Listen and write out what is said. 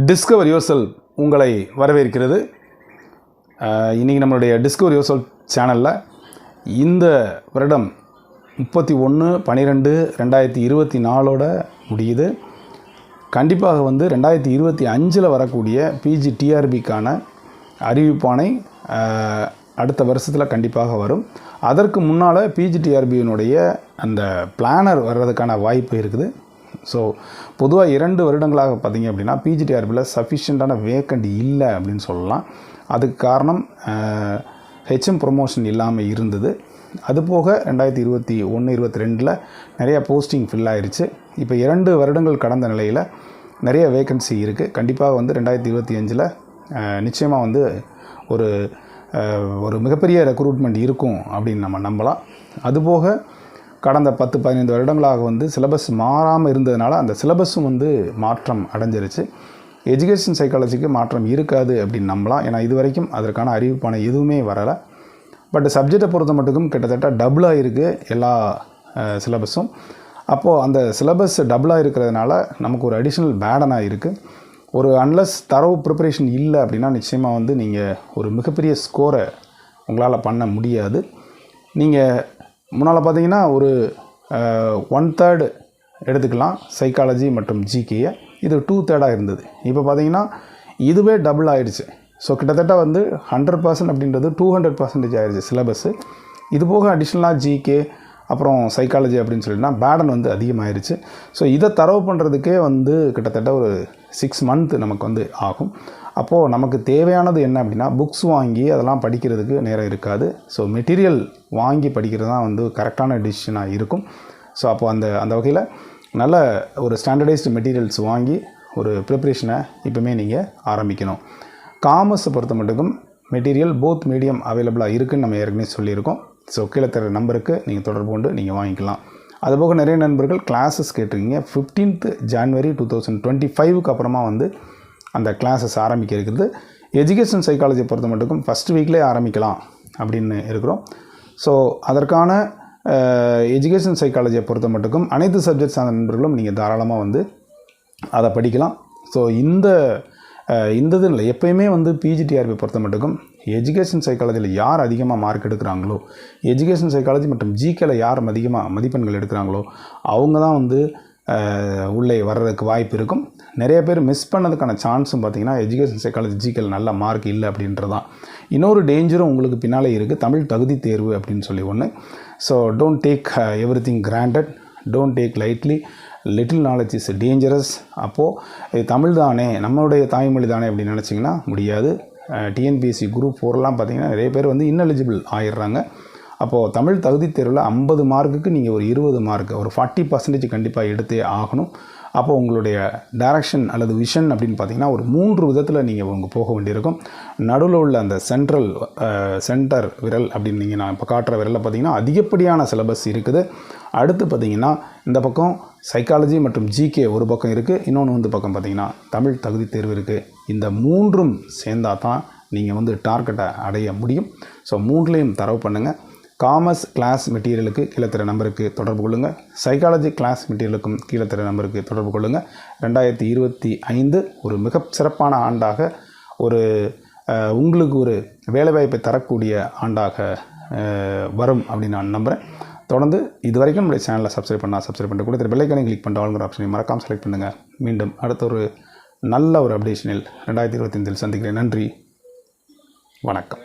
Discover யோசல் உங்களை வரவேற்கிறது. இன்றைக்கி நம்மளுடைய டிஸ்கவர் யோசல் சேனலில் இந்த வருடம் முப்பத்தி ஒன்று பன்னிரெண்டு ரெண்டாயிரத்தி இருபத்தி நாலோட முடியுது. கண்டிப்பாக வந்து ரெண்டாயிரத்தி இருபத்தி அஞ்சில் வரக்கூடிய பிஜி டிஆர்பிக்கான அறிவிப்பானை அடுத்த வருஷத்தில் கண்டிப்பாக வரும். அதற்கு முன்னால் பிஜிடிஆர்பியினுடைய அந்த பிளானர் வர்றதுக்கான வாய்ப்பு இருக்குது. ஸோ பொதுவாக இரண்டு வருடங்களாக பார்த்தீங்க அப்படின்னா பிஜிடிஆர்பியில் சஃபிஷியண்ட்டான வேக்கண்ட் இல்லை அப்படின்னு சொல்லலாம். அதுக்கு காரணம் ஹெச்எம் ப்ரொமோஷன் இல்லாமல் இருந்தது. அதுபோக ரெண்டாயிரத்தி இருபத்தி ஒன்று இருபத்தி ரெண்டில் நிறைய போஸ்டிங் ஃபில் ஆயிடுச்சு இப்போ இரண்டு வருடங்கள் கடந்த நிலையில் நிறைய வேகன்சி இருக்குது கண்டிப்பாக வந்து ரெண்டாயிரத்தி இருபத்தி அஞ்சில் நிச்சயமாக வந்து ஒரு ஒரு மிகப்பெரிய ரெக்ரூட்மெண்ட் இருக்கும் அப்படின்னு நம்ம நம்பலாம். அதுபோக கடந்த பத்து பதினைந்து வருடங்களாக வந்து சிலபஸ் மாறாமல் இருந்ததுனால அந்த சிலபஸும் வந்து மாற்றம் அடைஞ்சிருச்சு. எஜுகேஷன் சைக்காலஜிக்கு மாற்றம் இருக்காது அப்படின்னு நம்பலாம். ஏன்னா இது வரைக்கும் அதற்கான அறிவிப்பான எதுவுமே வரலை. பட் சப்ஜெக்டை பொறுத்த மட்டுக்கும் கிட்டத்தட்ட டபுளாக இருக்குது எல்லா சிலபஸும் அப்போது அந்த சிலபஸ் டபுளாக இருக்கிறதுனால நமக்கு ஒரு அடிஷ்னல் பேடனாக இருக்குது ஒரு அன்லஸ் தரவு ப்ரிப்பரேஷன் இல்லை அப்படின்னா நிச்சயமாக வந்து நீங்கள் ஒரு மிகப்பெரிய ஸ்கோரை உங்களால் பண்ண முடியாது. நீங்கள் முன்னால் பார்த்தீங்கன்னா ஒரு ஒன் தேர்டு எடுத்துக்கலாம். சைக்காலஜி மற்றும் ஜிகேயை இது டூ தேர்டாக இருந்தது. இப்போ பார்த்தீங்கன்னா இதுவே டபுள் ஆயிடுச்சு. ஸோ கிட்டத்தட்ட வந்து ஹண்ட்ரட் பர்சன்ட் அப்படின்றது டூ ஹண்ட்ரட் பர்சன்டேஜ் ஆயிடுச்சு சிலபஸ்ஸு இது போக அடிஷ்னலாக ஜிகே அப்புறம் சைக்காலஜி அப்படின்னு சொல்லினா பேடன் வந்து அதிகமாகிருச்சு ஸோ இதை தரவு பண்ணுறதுக்கே வந்து கிட்டத்தட்ட ஒரு சிக்ஸ் மந்த் நமக்கு வந்து ஆகும். அப்போது நமக்கு தேவையானது என்ன அப்படின்னா புக்ஸ் வாங்கி அதெல்லாம் படிக்கிறதுக்கு நேரம் இருக்காது. ஸோ மெட்டீரியல் வாங்கி படிக்கிறது தான் வந்து கரெக்டான டிசிஷனாக இருக்கும். ஸோ அப்போ அந்த அந்த வகையில் நல்ல ஒரு ஸ்டாண்டர்டைஸ்டு மெட்டீரியல்ஸ் வாங்கி ஒரு ப்ரிப்ரேஷனை இப்போமே நீங்கள் ஆரம்பிக்கணும். காமர்ஸை பொறுத்த மட்டுக்கும் மெட்டீரியல் போத் மீடியம் அவைலபிளாக இருக்குதுன்னு நம்ம ஏற்கனவே சொல்லியிருக்கோம். ஸோ கீழே தர நம்பருக்கு நீங்கள் தொடர்பு கொண்டு நீங்கள் வாங்கிக்கலாம். அதுபோக நிறைய நண்பர்கள் கிளாஸஸ் கேட்டிருக்கீங்க. Fifteenth January two thousand twenty ஃபைவுக்கு அப்புறமா வந்து அந்த கிளாஸஸ் ஆரம்பிக்க இருக்குது எஜுகேஷன் சைக்காலஜி பொறுத்த மட்டுக்கும் ஃபஸ்ட் வீக்லேயே ஆரம்பிக்கலாம் அப்படின்னு இருக்கிறோம். ஸோ அதற்கான எஜுகேஷன் சைக்காலஜியை பொறுத்த மட்டுக்கும் அனைத்து சப்ஜெக்ட்ஸ் சார்ந்த நண்பர்களும் நீங்கள் தாராளமாக வந்து அதை படிக்கலாம். ஸோ இந்த இந்த இதில் இல்லை எப்பயுமே வந்து பிஜிடிஆர்பி பொறுத்த மட்டுக்கும் எஜுகேஷன் சைக்காலஜியில் யார் அதிகமாக மார்க் எடுக்கிறாங்களோ எஜுகேஷன் சைக்காலஜி மற்றும் ஜிகேல யார் அதிகமாக மதிப்பெண்கள் எடுக்கிறாங்களோ அவங்க தான் வந்து உள்ளே வர்றதுக்கு வாய்ப்பு இருக்கும். நிறைய பேர் மிஸ் பண்ணதுக்கான சான்ஸும் பார்த்தீங்கன்னா எஜுகேஷன் சைக்காலஜி நல்ல மார்க் இல்லை அப்படின்றதான் இன்னொரு டேஞ்சரும் உங்களுக்கு பின்னாலே இருக்குது தமிழ் தகுதி தேர்வு அப்படின்னு சொல்லி ஒன்று so don't take everything granted don't take lightly little knowledge is dangerous அப்போது இது தமிழ் தானே நம்மளுடைய தாய்மொழி தானே அப்படின்னு நினச்சிங்கன்னா முடியாது. டிஎன்பிஎஸ்சி குரூப் ஃபோர்லாம் பார்த்தீங்கன்னா நிறைய பேர் வந்து இன்னெலிஜிபிள் ஆயிடுறாங்க. அப்போது தமிழ் தகுதி தேர்வில் ஐம்பது மார்க்குக்கு நீங்கள் ஒரு இருபது மார்க் ஒரு ஃபார்ட்டி பர்சன்டேஜ் கண்டிப்பாக எடுத்தே ஆகணும். அப்போ உங்களுடைய டைரக்ஷன் அல்லது விஷன் அப்படின்னு பார்த்தீங்கன்னா ஒரு மூன்று விதத்தில் நீங்கள் உங்க போக வேண்டியிருக்கும். நடுவில் உள்ள அந்த சென்ட்ரல் சென்டர் விரல் அப்படின்னு நீங்கள் நான் இப்போ காட்டுற விரலில் பார்த்தீங்கன்னா அதிகப்படியான சிலபஸ் இருக்குது. அடுத்து பார்த்தீங்கன்னா இந்த பக்கம் சைக்காலஜி மற்றும் ஜிகே ஒரு பக்கம் இருக்குது இன்னொன்று வந்து பக்கம் பார்த்தீங்கன்னா தமிழ் தகுதி தேர்வு இருக்குது இந்த மூன்றும் சேர்ந்தா தான் நீங்கள் வந்து டார்கெட்டை அடைய முடியும். ஸோ மூன்றுலேயும் தரவு பண்ணுங்கள் காமர்ஸ் கிளாஸ் மெட்டீரியலுக்கு கீழே தர நம்பருக்கு தொடர்பு கொள்ளுங்கள் சைக்காலஜி கிளாஸ் மெட்டீரியலுக்கும் கீழே தர நம்பருக்கு தொடர்பு கொள்ளுங்கள் ரெண்டாயிரத்தி இருபத்தி ஐந்து ஒரு மிக சிறப்பான ஆண்டாக ஒரு உங்களுக்கு ஒரு வேலைவாய்ப்பை தரக்கூடிய ஆண்டாக வரும் அப்படின்னு நான் நம்புகிறேன் தொடர்ந்து இது வரைக்கும் நம்முடைய சேனலை சப்ஸ்கிரைப் பண்ணால் சப்ஸ்கிரைப் பண்ணிட்டு கூட பெல்லைக்கானே கிளிக் பண்ணிட்டு ஆளுங்கிற ஆப்ஷனை மறக்காமல் செலக்ட் பண்ணுங்கள் மீண்டும் அடுத்த ஒரு நல்ல ஒரு அப்டேஷனில் ரெண்டாயிரத்தி இருபத்தைந்தில் சந்திக்கிறேன். நன்றி. வணக்கம்.